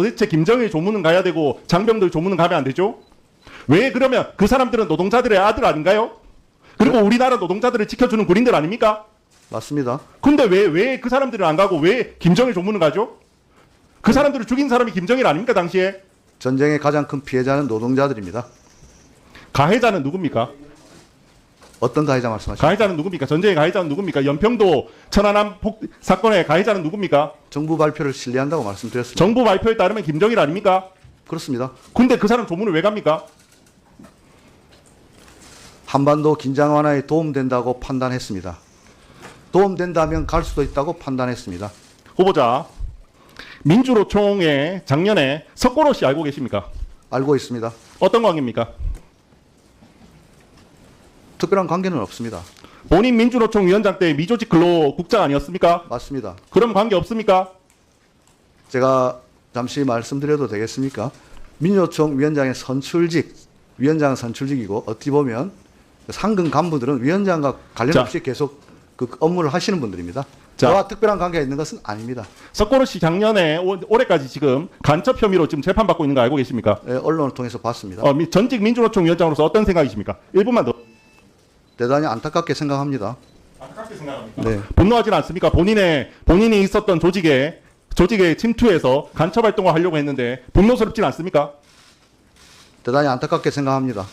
도대체 김정일 조문은 가야 되고 장병들 조문은 가면 안 되죠? 왜 그러면 그 사람들은 노동자들의 아들 아닌가요? 그리고 우리나라 노동자들을 지켜주는 군인들 아닙니까? 맞습니다. 근데 왜 왜 그 사람들은 안 가고 왜 김정일 조문은 가죠? 그 사람들을 죽인 사람이 김정일 아닙니까 당시에? 전쟁의 가장 큰 피해자는 노동자들입니다. 가해자는 누굽니까? 어떤 가해자 말씀하십니까? 가해자는 누굽니까? 전쟁의 가해자는 누굽니까? 연평도 천안함 폭 사건의 가해자는 누굽니까? 정부 발표를 신뢰한다고 말씀드렸습니다. 정부 발표에 따르면 김정일 아닙니까? 그렇습니다. 근데 그 사람 조문을 왜 갑니까? 한반도 긴장 완화에 도움된다고 판단했습니다. 도움된다면 갈 수도 있다고 판단했습니다. 후보자 민주노총의 작년에 석고로 씨 알고 계십니까? 알고 있습니다. 어떤 관계입니까? 특별한 관계는 없습니다. 본인 민주노총 위원장 때 미조직 근로국장 아니었습니까? 맞습니다. 그럼 관계 없습니까? 제가 잠시 말씀드려도 되겠습니까? 민주노총 위원장의 선출직, 위원장은 선출직이고 어찌 보면 상근 간부들은 위원장과 관련 자. 없이 계속 그 업무를 하시는 분들입니다. 자. 저와 특별한 관계가 있는 것은 아닙니다. 석고로 씨 작년에 올- 올해까지 지금 간첩 혐의로 지금 재판받고 있는 거 알고 계십니까? 예, 언론을 통해서 봤습니다. 어, 미- 전직 민주노총 위원장으로서 어떤 생각이십니까? 1분만 더. 대단히 안타깝게 생각합니다. 안타깝게 생각합니다. 네. 분노하지는 않습니까? 본인의 본인이 있었던 조직에 조직에 침투해서 간첩 활동을 하려고 했는데 분노스럽지는 않습니까? 대단히 안타깝게 생각합니다.